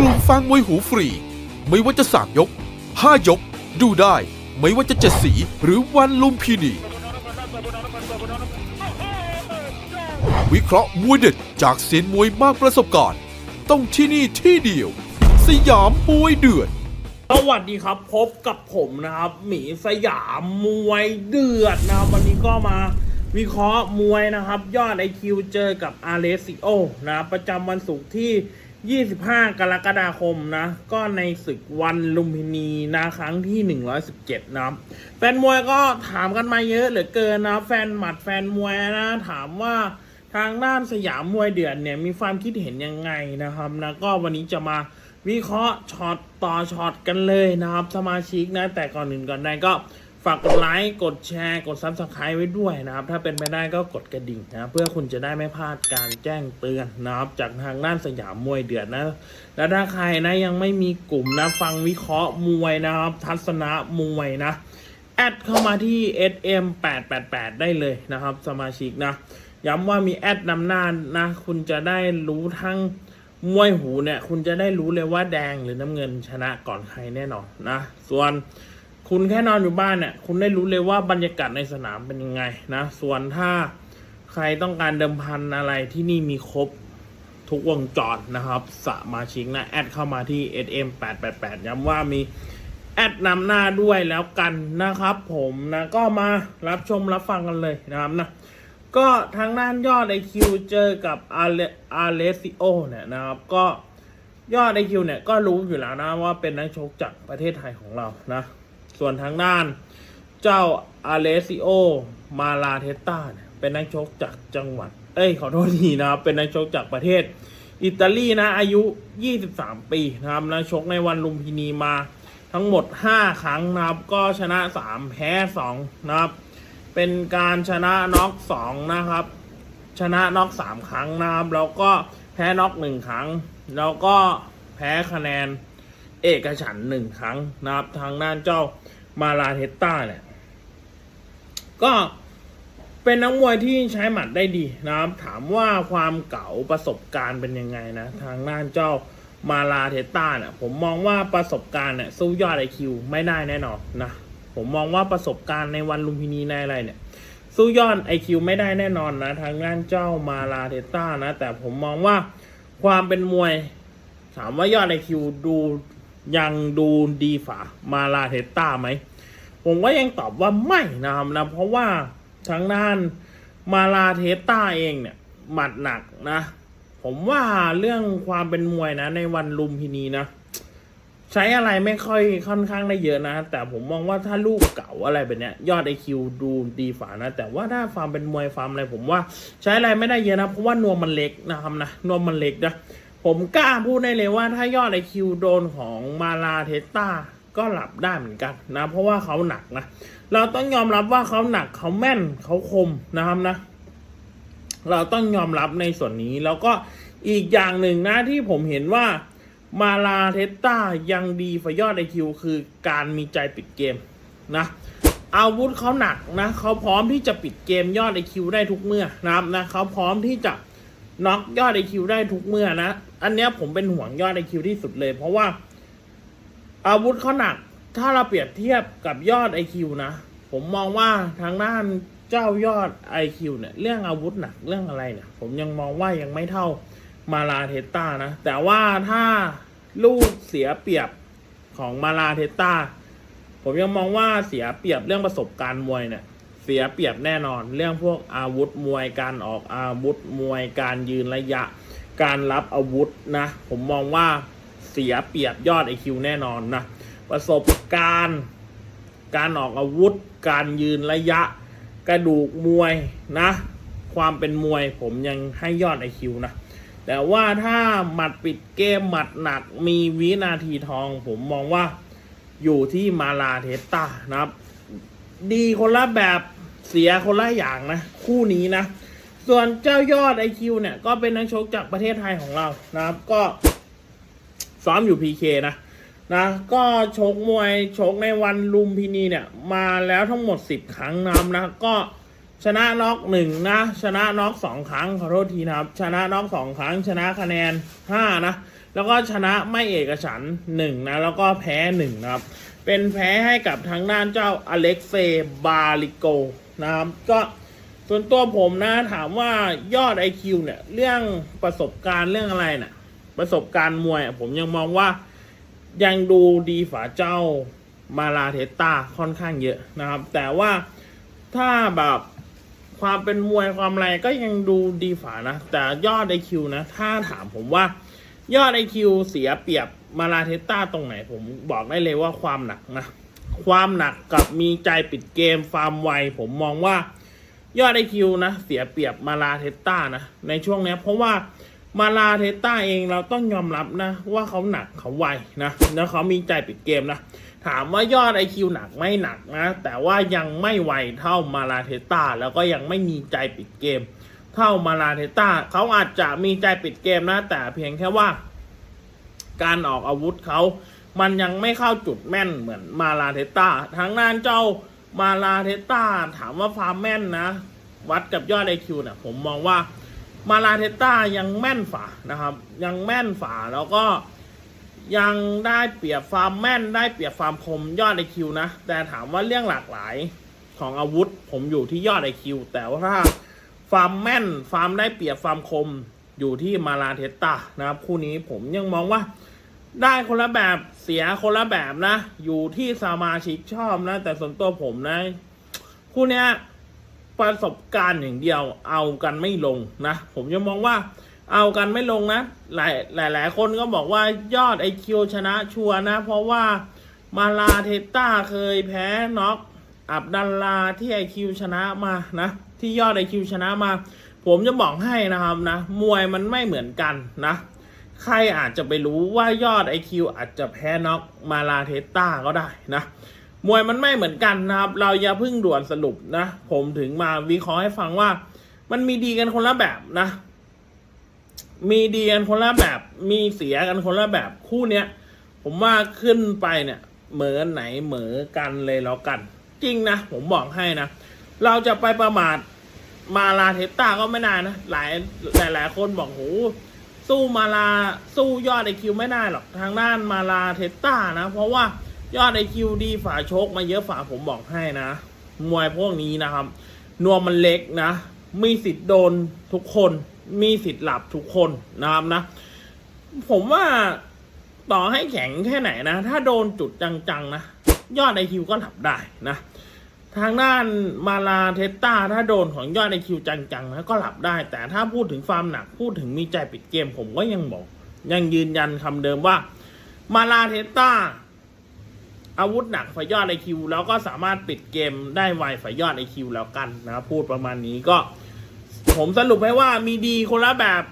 กลุ่มฟังมวยหูฟรี ไม่ว่าจะสามยกห้ายก ดูได้ ไม่ว่าจะเจ็ดสีหรือวันลุมพินี วิเคราะห์มวยเด็ดจากเซียนมวยมากประสบการณ์ ต้องที่นี่ที่เดียว สยามมวยเดือด สวัสดีครับพบกับผมนะครับ หมีสยามมวยเดือดนะครับ วันนี้ก็มาวิเคราะห์มวยนะครับ ยอดไอคิวเจอกับอาร์เรซิโอนะครับประจำวันศุกร์ที่ 25กรกฎาคมนะ ก็ในศึกวันลุมพินีนะครั้งที่117นะครับแฟนมวยก็ถามกันมาเยอะเหลือเกินนะ แฟนหมัดแฟนมวยนะ ถามว่าทางด้านสยามมวยเดือดเนี่ยมีความคิดเห็นยังไงนะครับนะก็วันนี้จะมาวิเคราะห์ช็อตต่อช็อตกันเลยนะครับ สมาชิกนะ แต่ก่อนอื่นก่อนใดก็ ฝากกดไลค์กดแชร์กดซับสไคร b ์ไว้ด้วยนะครับ ถ้าเป็นไปได้ก็กดกระดิ่งนะเพื่อคุณจะได้ไม่พลาดการแจ้งเตือนนะครับจากทางด้านสยามมวยเดือดนะ และถ้าใครนะยังไม่มีกลุ่มนะฟังวิเคราะห์มวยนะครับ ทัศนะมวยนะ แอดเข้ามาที่ SM 888 ได้เลยนะครับ สมาชิกนะ ย้ำว่ามีแอดนำหน้านะ คุณจะได้รู้ทั้งมวยหูเนี่ย คุณจะได้รู้เลยว่าแดงหรือน้ำเงินชนะก่อนใครแน่นอนนะ ส่วน คุณแค่นอนอยู่บ้านเนี่ยคุณได้รู้เลยว่าบรรยากาศในสนามเป็นยังไงนะ ส่วนถ้าใครต้องการเดิมพันอะไรที่นี่มีครบทุกวงจรนะครับ สมาชิกนะ แอดเข้ามาที่ SM 888 ย้ำว่ามีแอดนำหน้าด้วยแล้วกันนะครับ ผมนะก็มารับชมรับฟังกันเลยนะครับนะก็ทางด้านยอดไอคิวเจอกับอาร์อาเลซิโอเนี่ยนะครับก็ยอดไอคิวเนี่ยก็รู้อยู่แล้วนะว่าเป็นนักชกจากประเทศไทยของเรานะ ส่วนทางด้านเจ้าอาร์เลซิโอมาลาเทต้าเนี่ยเป็นนักชกจากจังหวัด เอ้ยขอโทษทีนะครับ เป็นนักชกจากประเทศ อิตาลีนะอายุ 23 ปีนะครับนะชกในวันลุมพินีมาทั้งหมด 5 ครั้งนะครับ ก็ชนะ 3 แพ้ 2 นะครับ เป็นการชนะน็อกสองนะครับ ชนะน็อกสามครั้งนะครับ แล้วก็แพ้น็อกหนึ่งครั้ง แล้วก็แพ้คะแนน เอกฉันหนึ่งครั้งนะครับ ทางด้านเจ้ามาลาเทตต้าเนี่ย ก็เป็นนักมวยที่ใช้หมัดได้ดีนะครับ ถามว่าความเก๋าประสบการณ์เป็นยังไงนะ ทางด้านเจ้ามาลาเทต้าเนี่ย ผมมองว่าประสบการณ์เนี่ยสู้ยอดไอคิวไม่ได้แน่นอนนะ ผมมองว่าประสบการณ์ในวันลุมพินีในอะไรเนี่ยสู้ยอดไอคิวไม่ได้แน่นอนนะ ทางด้านเจ้ามาลาเทต้านะ แต่ผมมองว่าความเป็นมวย ถามว่ายอดไอคิวดู ยังดูดีฝ่ามาลาเทต้าไหม ผมก็ยังตอบว่าไม่นะครับนะ เพราะว่าทางด้านมาลาเทต้าเองเนี่ย หมัดหนักนะ ผมว่าเรื่องความเป็นมวยนะ ในวันลุมพินีนะ ใช้อะไรไม่ค่อยค่อนข้างได้เยอะนะ แต่ผมมองว่าถ้าลูกเก่าอะไรแบบเนี้ย ยอดไอคิวดูดีฝ่านะ แต่ว่าถ้าฟาร์มเป็นมวยฟาร์มอะไรผมว่า ใช้อะไรไม่ได้เยอะนะ เพราะว่านวมมันเล็กนะครับนะ นวมมันเล็กนะ ผมกล้าพูดได้เลยว่าถ้ายอดไอคิวโดนของมาลาเทสตาก็หลับได้เหมือนกันนะ เพราะว่าเขาหนักนะ เราต้องยอมรับว่าเขาหนักเขาแม่นเขาคมนะครับนะ เราต้องยอมรับในส่วนนี้แล้วก็อีกอย่างหนึ่งนะที่ผมเห็นว่ามาลาเทสต้ายังดีฝ่ายอดไอคิวคือการมีใจปิดเกมนะอาวุธเขาหนักนะเขาพร้อมที่จะปิดเกมยอดไอคิวได้ทุกเมื่อนะครับนะเขาพร้อมที่จะ น็อกยอดไอคิวได้ทุกเมื่อนะ อันเนี้ยผมเป็นห่วงยอดไอคิวที่สุดเลย เพราะว่า อาวุธเขาหนัก ถ้าเราเปรียบเทียบกับยอดไอคิวนะ ผมมองว่าทางด้านเจ้ายอด IQ เนี่ย เรื่องอาวุธหนักเรื่องอะไรเนี่ย ผมยังมองว่ายังไม่เท่ามาลาเทต้านะ แต่ว่าถ้าลูกเสียเปรียบของมาลาเทต้า ผมยังมองว่าเสียเปรียบเรื่องประสบการณ์มวยเนี่ย สียเปรียบแน่นอน เรื่องพวกอาวุธมวยการออกอาวุธมวยการยืนระยะ การรับอาวุธนะ ผมมองว่าเสียเปรียบยอดไอคิวแน่นอนนะประสบการณ์ การออกอาวุธ การยืนระยะ กระดูกมวยนะ ความเป็นมวยผมยังให้ยอดไอคิวนะแต่ว่าถ้าหมัดปิดเกมหมัดหนักมีวินาทีทอง ผมมองว่าอยู่ที่มาลาเทสตานะครับ ดีคนละแบบ เสียคนละอย่างนะ คู่นี้นะ ส่วนเจ้ายอดไอคิวเนี่ย ก็เป็นนักชกจากประเทศไทยของเรานะครับ ก็ซ้อมอยู่พีเคนะนะก็ชกมวยชกในวันลุมพินีเนี่ย มาแล้วทั้งหมด 10 ครั้งนำนะก็ชนะน็อกหนึ่งนะ ชนะน็อกสองครั้งขอโทษทีนะครับ ชนะน็อกสองครั้ง ชนะคะแนนห้านะ แล้วก็ชนะไม่เอกฉันหนึ่งนะ แล้วก็แพ้หนึ่งนะครับ เป็นแพ้ให้กับทางด้านเจ้าอเล็กเซบาลิโก นะครับ ก็ส่วนตัวผมนะถามว่ายอด IQ เนี่ย เรื่องประสบการณ์เรื่องอะไรเนี่ยประสบการณ์มวยผมยังมองว่ายังดูดีฝาเจ้ามาลาเทสตาค่อนข้างเยอะนะครับ แต่ว่าถ้าแบบความเป็นมวยความอะไรก็ยังดูดีฝานะ แต่ยอด IQ นะ ถ้าถามผมว่ายอด IQ เสียเปรียบมาลาเทสตาตรงไหน ผมบอกได้เลยว่าความหนักนะ ความหนักกับมีใจปิดเกมฟาร์มไว ผมมองว่ายอดไอคิวนะ เสียเปรียบมาลาเทสตานะ ในช่วงนี้เพราะว่ามาลาเทสตาเองเราต้องยอมรับนะ ว่าเขาหนักเขาไวนะแล้วเขามีใจปิดเกมนะ ถามว่ายอดไอคิวหนักไม่หนักนะ แต่ว่ายังไม่ไวเท่ามาลาเทสตาแล้วก็ยังไม่มีใจปิดเกม เท่ามาลาเทสตาเขาอาจจะมีใจปิดเกมนะ แต่เพียงแค่ว่า การออกอาวุธเขา มันยังไม่เข้าจุดแม่นเหมือนมาลาเทสตาทางด้านเจ้ามาลาเทสตาถามว่าฟาร์มแม่นนะ วัดกับยอดไอคิวเนี่ยผมมองว่ามาลาเทสตายังแม่นฝ่านะครับ ยังแม่นฝ่าแล้วก็ยังได้เปรียบฟาร์มแม่นได้เปรียบฟาร์มคมยอดไอคิวนะ แต่ถามว่าเรื่องหลากหลายของอาวุธ ผมอยู่ที่ยอดไอคิวแต่ว่าถ้าฟาร์มแม่นฟาร์มได้เปรียบฟาร์มคมอยู่ที่มาลาเทสตานะครับ คู่นี้ผมยังมองว่า ได้คนละแบบเสียคนละแบบนะ อยู่ที่สมาชิกชอบนะ แต่ส่วนตัวผมนะ คู่เนี้ยประสบการณ์อย่างเดียวเอากันไม่ลงนะ ผมจะมองว่าเอากันไม่ลงนะ หลายหลายหลายคนก็บอกว่ายอดไอคิวชนะชัวนะ เพราะว่ามาลาเทต้าเคยแพ้น็อกอับดัลลาที่ไอคิวชนะมานะ ที่ยอดไอคิวชนะมา ผมจะบอกให้นะครับนะ มวยมันไม่เหมือนกันนะ ใครอาจจะไปรู้ว่ายอด IQ อาจจะแพ้น็อกมาลาเทสตาก็ได้นะ มวยมันไม่เหมือนกันนะครับ เราอย่าเพิ่งด่วนสรุปนะ ผมถึงมาวิเคราะห์ให้ฟังว่า มันมีดีกันคนละแบบนะ มีดีกันคนละแบบ มีเสียกันคนละแบบคู่เนี้ยผมว่าขึ้นไปเนี่ยเหมือนไหนเหมือกันเลยแล้วกัน จริงนะ ผมบอกให้นะ เราจะไปประมาทมาลาเทสตาก็ไม่ได้นะ หลายหลายหลายคนบอกโห สู้มาลาสู้ยอดไอคิวไม่ได้หรอกทางด้านมาลาเทสตานะ เพราะว่ายอดไอคิวดีฝาโชคมาเยอะฝาผมบอกให้นะ มวยพวกนี้นะครับ นวมมันเล็กนะ มีสิทธิ์โดนทุกคน มีสิทธิ์หลับทุกคนนะครับนะ ผมว่าต่อให้แข็งแค่ไหนนะ ถ้าโดนจุดจังๆนะ ยอดไอคิวก็หลับได้นะ ทางด้านมาลาเทสตาถ้าโดนของยอดในคิวจังๆนะก็หลับได้ แต่ถ้าพูดถึงฟาร์มหนักพูดถึงมีใจปิดเกมผมก็ยังบอก ยังยืนยันคำเดิมว่า มาลาเทสตาอาวุธหนักฝ่ายยอดไอคิวแล้วก็สามารถปิดเกมได้ไวฝ่ายยอดไอคิวแล้วกันนะพูดประมาณนี้ก็ ผมสรุปให้ว่ามีดีคนละแบบ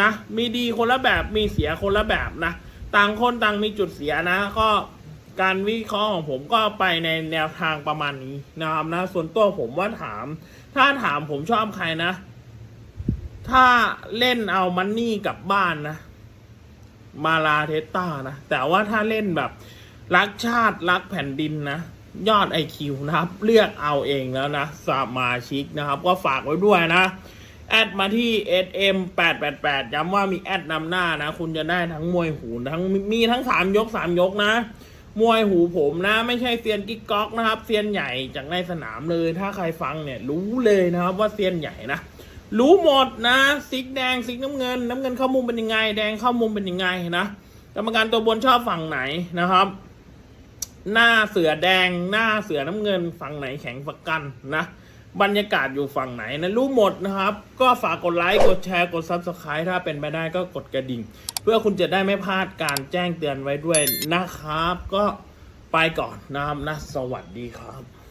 นะ มีดีคนละแบบมีเสียคนละแบบนะ ต่างคนต่างมีจุดเสียนะก็ การวิเคราะห์ของผมก็ไปในแนวทางประมาณนี้นะครับนะ ส่วนตัวผมว่าถาม ถ้าถามผมชอบใครนะ ถ้าเล่นเอามันนี่กลับบ้านนะ มาลาเทสตานะ แต่ว่าถ้าเล่นแบบ รักชาติรักแผ่นดินนะ ยอดไอคิวนะครับ เลือกเอาเองแล้วนะสมาชิกนะครับ ก็ฝากไว้ด้วยนะแอดมาที่ SM 888ย้ำว่ามีแอดนำหน้านะ คุณจะได้ทั้งมวยหูทั้งมีทั้ง3ยก3ยกนะ มวยหูผมนะ ไม่ใช่เซียนกิ๊กก๊อกนะครับเซียนใหญ่จากในสนามเลย ถ้าใครฟังเนี่ย รู้เลยนะครับว่าเซียนใหญ่นะรู้หมดนะซิกแดงซิกน้ำเงิน น้ำเงินเข้ามุมเป็นยังไง แดงเข้ามุมเป็นยังไงนะกรรมการตัวบนชอบฝั่งไหนนะครับ หน้าเสือแดงหน้าเสือน้ำเงินฝั่งไหนแข็งฝักกันนะ บรรยากาศอยู่ฝั่งไหนนะรู้หมดนะครับ ก็ฝากกดไลค์ กดแชร์ กด Subscribe ถ้าเป็นไปได้ก็กดกระดิ่ง เพื่อคุณจะได้ไม่พลาดการแจ้งเตือนไว้ด้วยนะครับ ก็ไปก่อนนะครับนะสวัสดีครับ